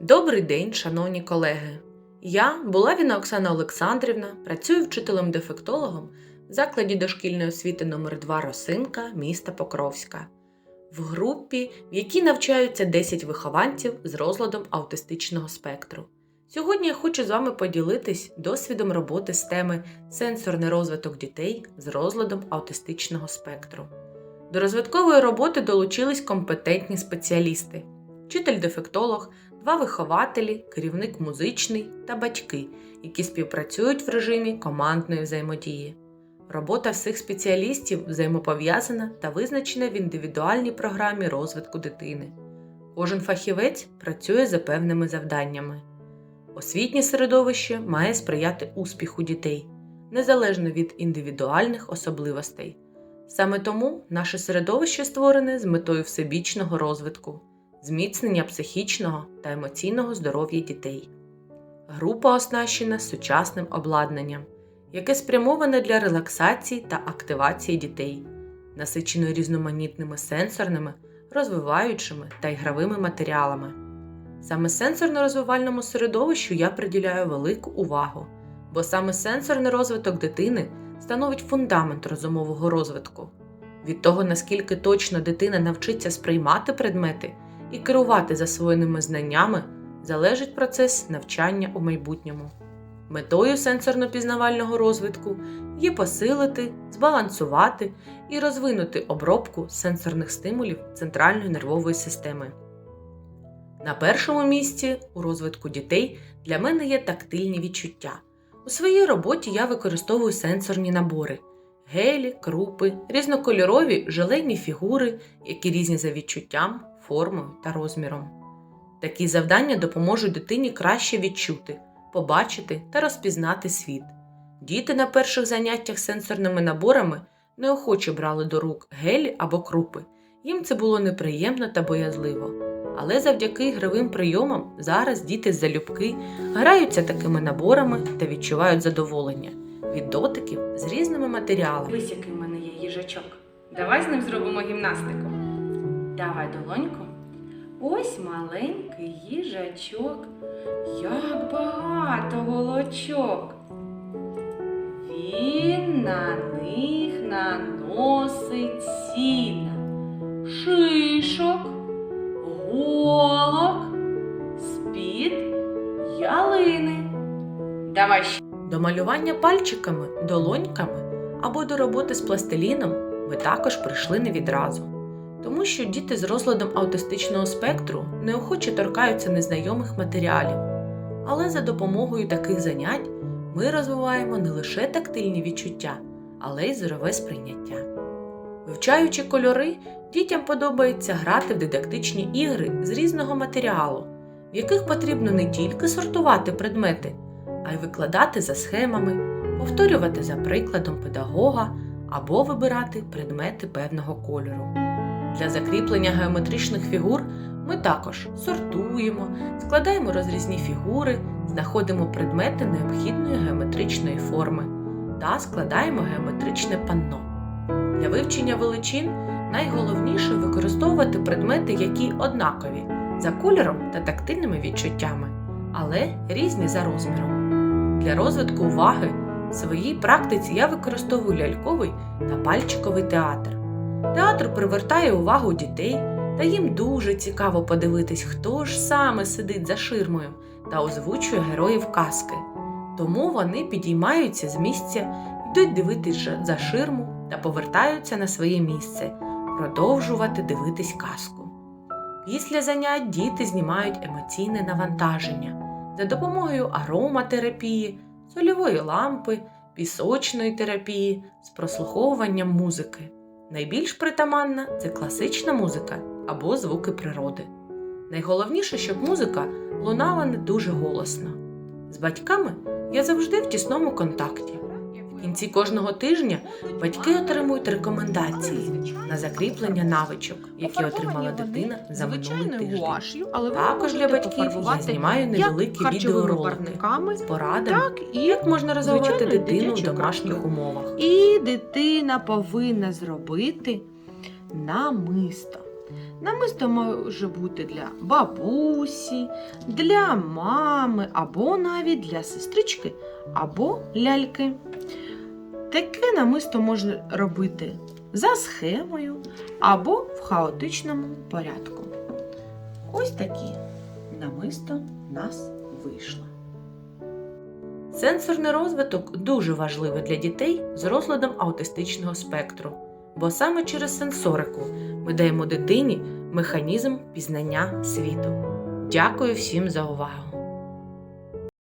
Добрий день, шановні колеги! Я Булавіна Оксана Олександрівна, працюю вчителем-дефектологом в закладі дошкільної освіти номер 2 Росинка міста Покровська в групі, в якій навчаються 10 вихованців з розладом аутистичного спектру. Сьогодні я хочу з вами поділитись досвідом роботи з теми сенсорний розвиток дітей з розладом аутистичного спектру. До розвиткової роботи долучились компетентні спеціалісти, вчитель-дефектолог, два вихователі, керівник музичний та батьки, які співпрацюють в режимі командної взаємодії. Робота всіх спеціалістів взаємопов'язана та визначена в індивідуальній програмі розвитку дитини. Кожен фахівець працює за певними завданнями. Освітнє середовище має сприяти успіху дітей, незалежно від індивідуальних особливостей. Саме тому наше середовище створене з метою всебічного розвитку, зміцнення психічного та емоційного здоров'я дітей. Група оснащена сучасним обладнанням, яке спрямоване для релаксації та активації дітей, насичено різноманітними сенсорними, розвиваючими та ігровими матеріалами. Саме сенсорно-розвивальному середовищу я приділяю велику увагу, бо саме сенсорний розвиток дитини становить фундамент розумового розвитку. Від того, наскільки точно дитина навчиться сприймати предмети і керувати засвоєними знаннями, залежить процес навчання у майбутньому. Метою сенсорно-пізнавального розвитку є посилити, збалансувати і розвинути обробку сенсорних стимулів центральної нервової системи. На першому місці у розвитку дітей для мене є тактильні відчуття. У своїй роботі я використовую сенсорні набори: гелі, крупи, різнокольорові желейні фігури, які різні за відчуттям, формою та розміром. Такі завдання допоможуть дитині краще відчути, побачити та розпізнати світ. Діти на перших заняттях сенсорними наборами неохоче брали до рук гелі або крупи. Їм це було неприємно та боязливо. Але завдяки ігровим прийомам зараз діти залюбки граються такими наборами та відчувають задоволення від дотиків з різними матеріалами. Ось який в мене є їжачок. Давай з ним зробимо гімнастику. Давай долоньку. Ось маленький їжачок. Як багато голочок. Він на них наносить сіна, шишок, голок, з-під ялини. Давай ще. До малювання пальчиками, долоньками або до роботи з пластиліном ми також прийшли не відразу. Тому що діти з розладом аутистичного спектру неохоче торкаються незнайомих матеріалів. Але за допомогою таких занять ми розвиваємо не лише тактильні відчуття, але й зорове сприйняття. Вивчаючи кольори, дітям подобається грати в дидактичні ігри з різного матеріалу, в яких потрібно не тільки сортувати предмети, а й викладати за схемами, повторювати за прикладом педагога або вибирати предмети певного кольору. Для закріплення геометричних фігур ми також сортуємо, складаємо розрізні фігури, знаходимо предмети необхідної геометричної форми та складаємо геометричне панно. Для вивчення величин найголовніше використовувати предмети, які однакові за кольором та тактильними відчуттями, але різні за розміром. Для розвитку уваги в своїй практиці я використовую ляльковий та пальчиковий театр. Театр привертає увагу дітей, та їм дуже цікаво подивитись, хто ж саме сидить за ширмою та озвучує героїв казки. Тому вони підіймаються з місця, йдуть дивитись за ширму та повертаються на своє місце, продовжувати дивитись казку. Після занять діти знімають емоційне навантаження за допомогою ароматерапії, сольової лампи, пісочної терапії з прослуховуванням музики. Найбільш притаманна це класична музика або звуки природи. Найголовніше, щоб музика лунала не дуже голосно. З батьками я завжди в тісному контакті. Кінці кожного тижня батьки отримують рекомендації на закріплення навичок, які отримала дитина за минулий тиждень. Також для батьків я знімаю невеликі відеоролики з порадами, як можна розвивати дитину в домашніх умовах. І дитина повинна зробити намисто. Намисто може бути для бабусі, для мами або навіть для сестрички або ляльки. Таке намисто можна робити за схемою або в хаотичному порядку. Ось такі намисто нас вийшло. Сенсорний розвиток дуже важливий для дітей з розладом аутистичного спектру, бо саме через сенсорику ми даємо дитині механізм пізнання світу. Дякую всім за увагу!